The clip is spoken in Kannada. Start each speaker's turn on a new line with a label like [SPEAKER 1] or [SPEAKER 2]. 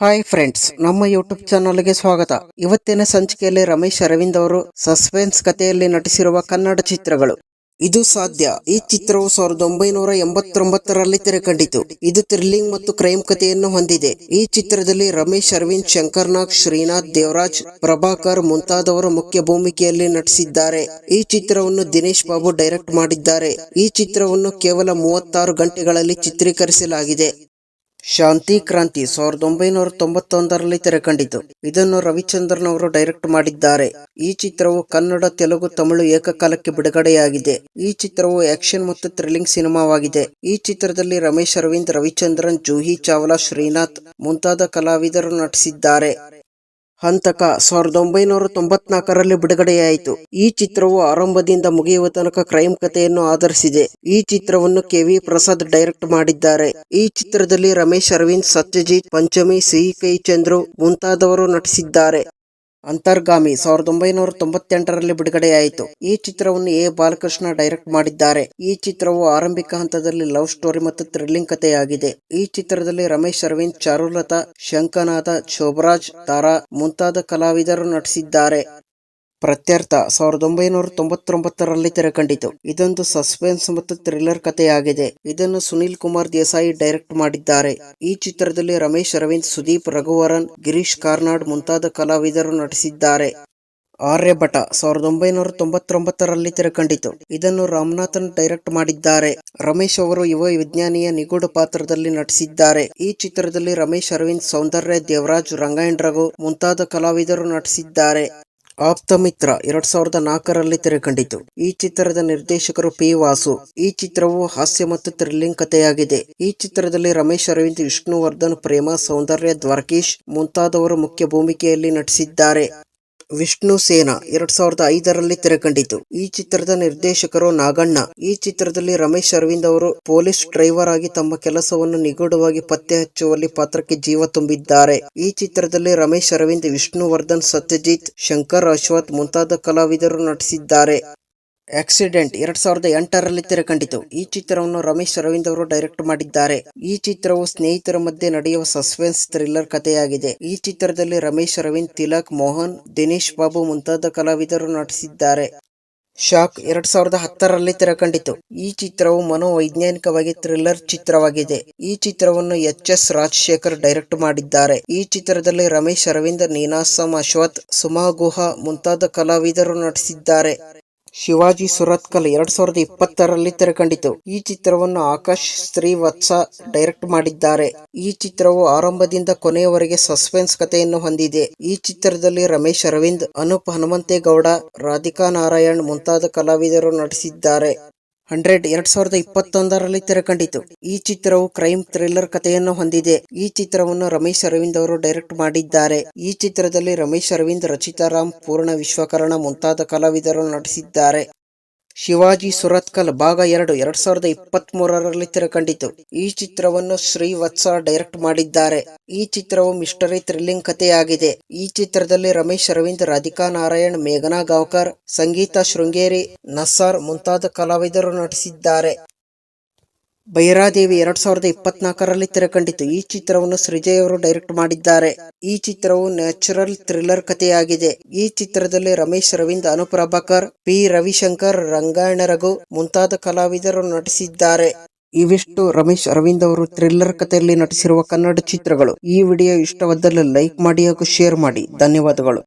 [SPEAKER 1] ಹಾಯ್ ಫ್ರೆಂಡ್ಸ್ ನಮ್ಮ ಯೂಟ್ಯೂಬ್ ಚಾನಲ್ಗೆ ಸ್ವಾಗತ. ಇವತ್ತಿನ ಸಂಚಿಕೆಯಲ್ಲಿ ರಮೇಶ್ ಅರವಿಂದ್ ಅವರು ಸಸ್ಪೆನ್ಸ್ ಕಥೆಯಲ್ಲಿ ನಟಿಸಿರುವ ಕನ್ನಡ ಚಿತ್ರಗಳು. ಇದು ಸಾಧ್ಯ. ಈ ಚಿತ್ರವು ಸಾವಿರದ ಒಂಬೈನೂರ ಎಂಬತ್ತೊಂಬತ್ತರಲ್ಲಿ ತೆರೆಕಂಡಿತು. ಇದು ಥ್ರಿಲ್ಲಿಂಗ್ ಮತ್ತು ಕ್ರೈಮ್ ಕಥೆಯನ್ನು ಹೊಂದಿದೆ. ಈ ಚಿತ್ರದಲ್ಲಿ ರಮೇಶ್ ಅರವಿಂದ್ ಶಂಕರ್ನಾಗ್ ಶ್ರೀನಾಥ್, ದೇವರಾಜ್, ಪ್ರಭಾಕರ್ ಮುಂತಾದವರು ಮುಖ್ಯ ಭೂಮಿಕೆಯಲ್ಲಿ ನಟಿಸಿದ್ದಾರೆ. ಈ ಚಿತ್ರವನ್ನು ದಿನೇಶ್ ಬಾಬು ಡೈರೆಕ್ಟ್ ಮಾಡಿದ್ದಾರೆ. ಈ ಚಿತ್ರವನ್ನು ಕೇವಲ ಮೂವತ್ತಾರು ಗಂಟೆಗಳಲ್ಲಿ ಚಿತ್ರೀಕರಿಸಲಾಗಿದೆ. ಶಾಂತಿ ಕ್ರಾಂತಿ ಸಾವಿರದ ಒಂಬೈನೂರ ತೊಂಬತ್ತೊಂದರಲ್ಲಿ ತೆರೆಕಂಡಿತು. ಇದನ್ನು ರವಿಚಂದ್ರನ್ ಅವರು ಡೈರೆಕ್ಟ್ ಮಾಡಿದ್ದಾರೆ. ಈ ಚಿತ್ರವು ಕನ್ನಡ, ತೆಲುಗು, ತಮಿಳು ಏಕಕಾಲಕ್ಕೆ ಬಿಡುಗಡೆಯಾಗಿದೆ. ಈ ಚಿತ್ರವು ಆಕ್ಷನ್ ಮತ್ತು ಥ್ರಿಲ್ಲಿಂಗ್ ಸಿನಿಮಾವಾಗಿದೆ. ಈ ಚಿತ್ರದಲ್ಲಿ ರಮೇಶ್ ಅರವಿಂದ್, ರವಿಚಂದ್ರನ್, ಜೂಹಿ ಚಾವ್ಲಾ, ಶ್ರೀನಾಥ್ ಮುಂತಾದ ಕಲಾವಿದರು ನಟಿಸಿದ್ದಾರೆ. ಹಂತಕ ಸಾವಿರದ ಒಂಬೈನೂರ ತೊಂಬತ್ನಾಲ್ಕರಲ್ಲಿ ಬಿಡುಗಡೆಯಾಯಿತು. ಈ ಚಿತ್ರವು ಆರಂಭದಿಂದ ಮುಗಿಯುವ ತನಕ ಕ್ರೈಮ್ ಕಥೆಯನ್ನು ಆಧರಿಸಿದೆ. ಈ ಚಿತ್ರವನ್ನು ಕೆ ವಿ ಪ್ರಸಾದ್ ಡೈರೆಕ್ಟ್ ಮಾಡಿದ್ದಾರೆ. ಈ ಚಿತ್ರದಲ್ಲಿ ರಮೇಶ್, ಅರವಿಂದ್, ಸತ್ಯಜಿತ್, ಪಂಚಮಿ, ಸಿ ಕೈ ಚಂದ್ರು ಮುಂತಾದವರು ನಟಿಸಿದ್ದಾರೆ. ಅಂತರ್ಗಾಮಿ ಸಾವಿರದ ಒಂಬೈನೂರ ತೊಂಬತ್ತೆಂಟರಲ್ಲಿ ಬಿಡುಗಡೆಯಾಯಿತು. ಈ ಚಿತ್ರವನ್ನು ಎ. ಬಾಲಕೃಷ್ಣ ಡೈರೆಕ್ಟ್ ಮಾಡಿದ್ದಾರೆ. ಈ ಚಿತ್ರವು ಆರಂಭಿಕ ಹಂತದಲ್ಲಿ ಲವ್ ಸ್ಟೋರಿ ಮತ್ತು ಥ್ರಿಲ್ಲಿಂಗ್ ಕಥೆಯಾಗಿದೆ. ಈ ಚಿತ್ರದಲ್ಲಿ ರಮೇಶ್, ಅರವಿಂದ್, ಚಾರುಲತಾ, ಶಂಕನಾಥ, ಶೋಭರಾಜ್, ತಾರಾ ಮುಂತಾದ ಕಲಾವಿದರು ನಟಿಸಿದ್ದಾರೆ. ಪ್ರತ್ಯರ್ಥ ಸಾವಿರದ ಒಂಬೈನೂರ ತೊಂಬತ್ತೊಂಬತ್ತರಲ್ಲಿ ತೆರೆಕಂಡಿತು. ಇದೊಂದು ಸಸ್ಪೆನ್ಸ್ ಮತ್ತು ಥ್ರಿಲ್ಲರ್ ಕಥೆಯಾಗಿದೆ. ಇದನ್ನು ಸುನೀಲ್ ಕುಮಾರ್ ದೇಸಾಯಿ ಡೈರೆಕ್ಟ್ ಮಾಡಿದ್ದಾರೆ. ಈ ಚಿತ್ರದಲ್ಲಿ ರಮೇಶ್, ಅರವಿಂದ್, ಸುದೀಪ್, ರಘುವರನ್, ಗಿರೀಶ್ ಕಾರ್ನಾಡ್ ಮುಂತಾದ ಕಲಾವಿದರು ನಟಿಸಿದ್ದಾರೆ. ಆರ್ಯಭಟ ಸಾವಿರದ ಒಂಬೈನೂರ ತೊಂಬತ್ತೊಂಬತ್ತರಲ್ಲಿ ತೆರೆಕಂಡಿತು. ಇದನ್ನು ರಾಮನಾಥನ್ ಡೈರೆಕ್ಟ್ ಮಾಡಿದ್ದಾರೆ. ರಮೇಶ್ ಅವರು ಯುವ ವಿಜ್ಞಾನಿಯ ನಿಗೂಢ ಪಾತ್ರದಲ್ಲಿ ನಟಿಸಿದ್ದಾರೆ. ಈ ಚಿತ್ರದಲ್ಲಿ ರಮೇಶ್, ಅರವಿಂದ್, ಸೌಂದರ್ಯ, ದೇವರಾಜ್ ರಂಗಾಯಣ್ ರಘು ಮುಂತಾದ ಕಲಾವಿದರು ನಟಿಸಿದ್ದಾರೆ. ಆಪ್ತಮಿತ್ರ ಎರಡ್ ಸಾವಿರದ ನಾಲ್ಕರಲ್ಲಿ ತೆರೆಕಂಡಿತು. ಈ ಚಿತ್ರದ ನಿರ್ದೇಶಕರು ಪಿ ವಾಸು. ಈ ಚಿತ್ರವು ಹಾಸ್ಯ ಮತ್ತು ಥ್ರಿಲ್ಲಿಂಗ್ ಕಥೆಯಾಗಿದೆ. ಈ ಚಿತ್ರದಲ್ಲಿ ರಮೇಶ್, ಅರವಿಂದ್, ವಿಷ್ಣುವರ್ಧನ್, ಪ್ರೇಮ, ಸೌಂದರ್ಯ, ದ್ವಾರಕೀಶ್ ಮುಂತಾದವರು ಮುಖ್ಯ ಭೂಮಿಕೆಯಲ್ಲಿ ನಟಿಸಿದ್ದಾರೆ. ವಿಷ್ಣು ಸೇನಾ ಎರಡ್ ಸಾವಿರದ ಐದರಲ್ಲಿ ತೆರೆಕಂಡಿತು ಈ ಚಿತ್ರದ ನಿರ್ದೇಶಕರು ನಾಗಣ್ಣ. ಈ ಚಿತ್ರದಲ್ಲಿ ರಮೇಶ್ ಅರವಿಂದ್ ಅವರು ಪೊಲೀಸ್ ಡ್ರೈವರ್ ಆಗಿ ತಮ್ಮ ಕೆಲಸವನ್ನು ನಿಗೂಢವಾಗಿ ಪತ್ತೆ ಹಚ್ಚುವಲ್ಲಿ ಪಾತ್ರಕ್ಕೆ ಜೀವ ತುಂಬಿದ್ದಾರೆ. ಈ ಚಿತ್ರದಲ್ಲಿ ರಮೇಶ್ ಅರವಿಂದ್, ವಿಷ್ಣುವರ್ಧನ್, ಸತ್ಯಜಿತ್, ಶಂಕರ್ ಅಶ್ವಥ್ ಮುಂತಾದ ಕಲಾವಿದರು ನಟಿಸಿದ್ದಾರೆ. ಆಕ್ಸಿಡೆಂಟ್ ಎರಡ್ ಸಾವಿರದ ಎಂಟರಲ್ಲಿ ತೆರೆಕಂಡಿತು. ಈ ಚಿತ್ರವನ್ನು ರಮೇಶ್ ಅರವಿಂದ್ ಅವರು ಡೈರೆಕ್ಟ್ ಮಾಡಿದ್ದಾರೆ. ಈ ಚಿತ್ರವು ಸ್ನೇಹಿತರ ಮಧ್ಯೆ ನಡೆಯುವ ಸಸ್ಪೆನ್ಸ್ ಥ್ರಿಲ್ಲರ್ ಕಥೆಯಾಗಿದೆ. ಈ ಚಿತ್ರದಲ್ಲಿ ರಮೇಶ್ ಅರವಿಂದ್ ತಿಲಕ್, ಮೋಹನ್, ದಿನೇಶ್ ಬಾಬು ಮುಂತಾದ ಕಲಾವಿದರು ನಟಿಸಿದ್ದಾರೆ. ಶಾಕ್ ಎರಡ್ ಸಾವಿರದ ಹತ್ತರಲ್ಲಿ ತೆರೆಕಂಡಿತು. ಈ ಚಿತ್ರವು ಮನೋವೈಜ್ಞಾನಿಕವಾಗಿ ಥ್ರಿಲ್ಲರ್ ಚಿತ್ರವಾಗಿದೆ. ಈ ಚಿತ್ರವನ್ನು ಎಚ್ ಎಸ್ ರಾಜಶೇಖರ್ ಡೈರೆಕ್ಟ್ ಮಾಡಿದ್ದಾರೆ. ಈ ಚಿತ್ರದಲ್ಲಿ ರಮೇಶ್ ಅರವಿಂದ್ ನೀನಾಸಂ, ಅಶ್ವಥ್, ಸುಮಾ ಗುಹಾ ಮುಂತಾದ ಕಲಾವಿದರು ನಟಿಸಿದ್ದಾರೆ. ಶಿವಾಜಿ ಸುರತ್ಕಲ್ ಎರಡ್ ಸಾವಿರದ ಇಪ್ಪತ್ತರಲ್ಲಿ ತೆರೆಕಂಡಿತು. ಈ ಚಿತ್ರವನ್ನು ಆಕಾಶ್ ಶ್ರೀವತ್ಸ ಡೈರೆಕ್ಟ್ ಮಾಡಿದ್ದಾರೆ. ಈ ಚಿತ್ರವು ಆರಂಭದಿಂದ ಕೊನೆಯವರೆಗೆ ಸಸ್ಪೆನ್ಸ್ ಕಥೆಯನ್ನು ಹೊಂದಿದೆ. ಈ ಚಿತ್ರದಲ್ಲಿ ರಮೇಶ್ ಅರವಿಂದ್, ಅನೂಪ್ ಹನುಮಂತೇಗೌಡ, ರಾಧಿಕಾ ನಾರಾಯಣ್ ಮುಂತಾದ ಕಲಾವಿದರು ನಟಿಸಿದ್ದಾರೆ. ಹಂಡ್ರೆಡ್ ಎರಡ್ ಸಾವಿರದ ಇಪ್ಪತ್ತೊಂದರಲ್ಲಿ ತೆರೆಕಂಡಿತು. ಈ ಚಿತ್ರವು ಕ್ರೈಮ್ ಥ್ರಿಲ್ಲರ್ ಕಥೆಯನ್ನು ಹೊಂದಿದೆ. ಈ ಚಿತ್ರವನ್ನು ರಮೇಶ್ ಅರವಿಂದ್ ಅವರು ಡೈರೆಕ್ಟ್ ಮಾಡಿದ್ದಾರೆ. ಈ ಚಿತ್ರದಲ್ಲಿ ರಮೇಶ್ ಅರವಿಂದ್, ರಚಿತಾ ರಾಮ್, ಪೂರ್ಣ ವಿಶ್ವಕರ್ಣ ಮುಂತಾದ ಕಲಾವಿದರು ನಟಿಸಿದ್ದಾರೆ. ಶಿವಾಜಿ ಸುರತ್ಕಲ್ ಭಾಗ ಎರಡು ಎರಡ್ ಸಾವಿರದ ಇಪ್ಪತ್ತ್ ಮೂರರಲ್ಲಿ ತೆರೆಕಂಡಿತು. ಈ ಚಿತ್ರವನ್ನು ಶ್ರೀವತ್ಸ ಡೈರೆಕ್ಟ್ ಮಾಡಿದ್ದಾರೆ. ಈ ಚಿತ್ರವು ಮಿಸ್ಟರಿ ಥ್ರಿಲ್ಲಿಂಗ್ ಕಥೆಯಾಗಿದೆ. ಈ ಚಿತ್ರದಲ್ಲಿ ರಮೇಶ್ ಅರವಿಂದ್, ರಾಧಿಕಾ ನಾರಾಯಣ್, ಮೇಘನಾ ಗಾವ್ಕರ್, ಸಂಗೀತ ಶೃಂಗೇರಿ, ನಸ್ಸಾರ್ ಮುಂತಾದ ಕಲಾವಿದರು ನಟಿಸಿದ್ದಾರೆ. ಭೈರಾದೇವಿ ಎರಡ್ ಸಾವಿರದ ಇಪ್ಪತ್ನಾಲ್ಕರಲ್ಲಿ ತೆರೆಕಂಡಿತು. ಈ ಚಿತ್ರವನ್ನು ಸೃಜಯ್ ಅವರು ಡೈರೆಕ್ಟ್ ಮಾಡಿದ್ದಾರೆ. ಈ ಚಿತ್ರವು ನ್ಯಾಚುರಲ್ ಥ್ರಿಲ್ಲರ್ ಕಥೆಯಾಗಿದೆ. ಈ ಚಿತ್ರದಲ್ಲಿ ರಮೇಶ್ ರವೀಂದ್ ಅನುಪ್ರಭಾಕರ್, ಪಿ. ರವಿಶಂಕರ್, ರಂಗಾಯಣ ರಘು ಮುಂತಾದ ಕಲಾವಿದರು ನಟಿಸಿದ್ದಾರೆ. ಇವಿಷ್ಟು ರಮೇಶ್ ಅರವಿಂದ್ ಅವರು ಥ್ರಿಲ್ಲರ್ ಕಥೆಯಲ್ಲಿ ನಟಿಸಿರುವ ಕನ್ನಡ ಚಿತ್ರಗಳು. ಈ ವಿಡಿಯೋ ಇಷ್ಟವಾದಲ್ಲಿ ಲೈಕ್ ಮಾಡಿ ಹಾಗೂ ಶೇರ್ ಮಾಡಿ. ಧನ್ಯವಾದಗಳು.